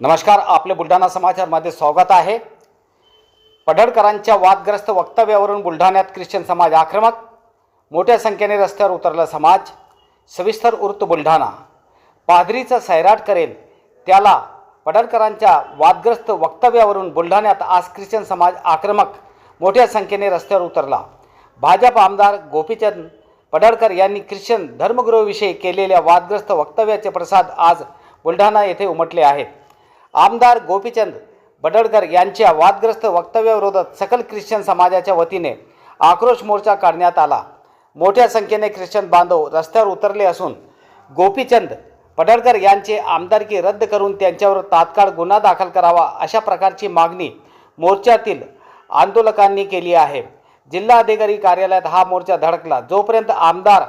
नमस्कार आपले बुलढाणा समाचारमध्ये स्वागत आहे. पडळकरांच्या वादग्रस्त वक्तव्यावरून बुलढाण्यात ख्रिश्चन समाज आक्रमक. मोठ्या संख्येने रस्त्यावर उतरला समाज. सविस्तर उर्त बुलढाणा. पाधरीचा सैराट करेल. त्याला पडळकरांच्या वादग्रस्त वक्तव्यावरून बुलढाण्यात आज ख्रिश्चन समाज आक्रमक. मोठ्या संख्येने रस्त्यावर उतरला. भाजप आमदार गोपीचंद पडळकर यांनी ख्रिश्चन धर्मगुरूविषयी केलेल्या वादग्रस्त वक्तव्याचे प्रसाद आज बुलढाणा येथे उमटले आहेत. आमदार गोपीचंद बडळकर यांच्या वादग्रस्त वक्तव्याविरोधात सकल ख्रिश्चन समाजाच्या वतीने आक्रोश मोर्चा काढण्यात आला. मोठ्या संख्येने ख्रिश्चन बांधव रस्त्यावर उतरले असून गोपीचंद पडळकर यांचे आमदारकी रद्द करून त्यांच्यावर तात्काळ गुन्हा दाखल करावा अशा प्रकारची मागणी मोर्चातील आंदोलकांनी केली आहे. जिल्हाधिकारी कार्यालयात हा मोर्चा धडकला. जोपर्यंत आमदार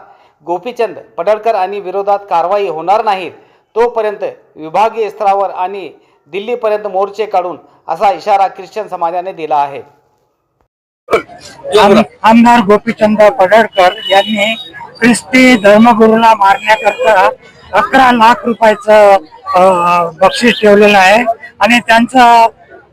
गोपीचंद पडळकर आणि विरोधात कारवाई होणार नाही तोपर्यंत विभागीय स्तरावर आणि दिल्लीपर्यंत मोर्चे काढून असा इशारा ख्रिश्चन समाजाने दिला आहे. आम- आमदार गोपीचंद पडळकर यांनी ख्रिस्ती धर्मगुरूला मारण्याकरता अकरा लाख रुपयाचं अ, बक्षीस ठेवलेलं आहे. आणि त्यांचं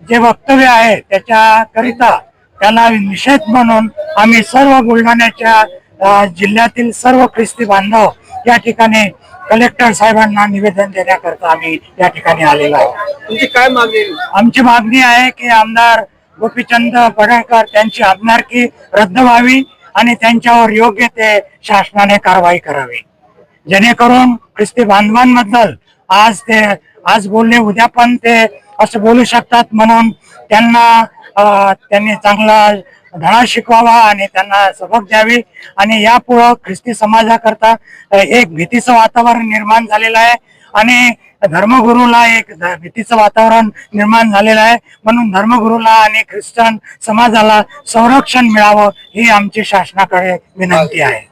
जे वक्तव्य आहे त्याच्याकरिता त्याला निषेध म्हणून आम्ही सर्व बुलढाण्याच्या जिल्ह्यातील सर्व ख्रिस्ती बांधव या ठिकाणी कलेक्टर साहेबांना निवेदन देण्याकरता आम्ही या ठिकाणी आलेलो आहोत तुमची काय मागणी आहे? आमची मागणी आहे की आमदार गोपीचंद पडळकर त्यांची आमदारकी रद्द व्हावी आणि त्यांच्यावर योग्य ते शासनाने कारवाई करावी जेणेकरून ख्रिस्ती बांधवांबद्दल आज ते आज बोलले उद्या पण ते असं बोलू शकतात म्हणून त्यांना अं, त्यांनी चांगला धडा शिकवावा आणि त्यांना सबक द्यावी आणि यापुढं ख्रिस्ती समाजाकरता एक भीतीचं वातावरण निर्माण झालेलं आहे आणि धर्मगुरूला एक भीतीचं वातावरण निर्माण झालेलं आहे. म्हणून धर्मगुरूला आणि ख्रिश्चन समाजाला संरक्षण मिळावं ही आमची शासनाकडे विनंती आहे.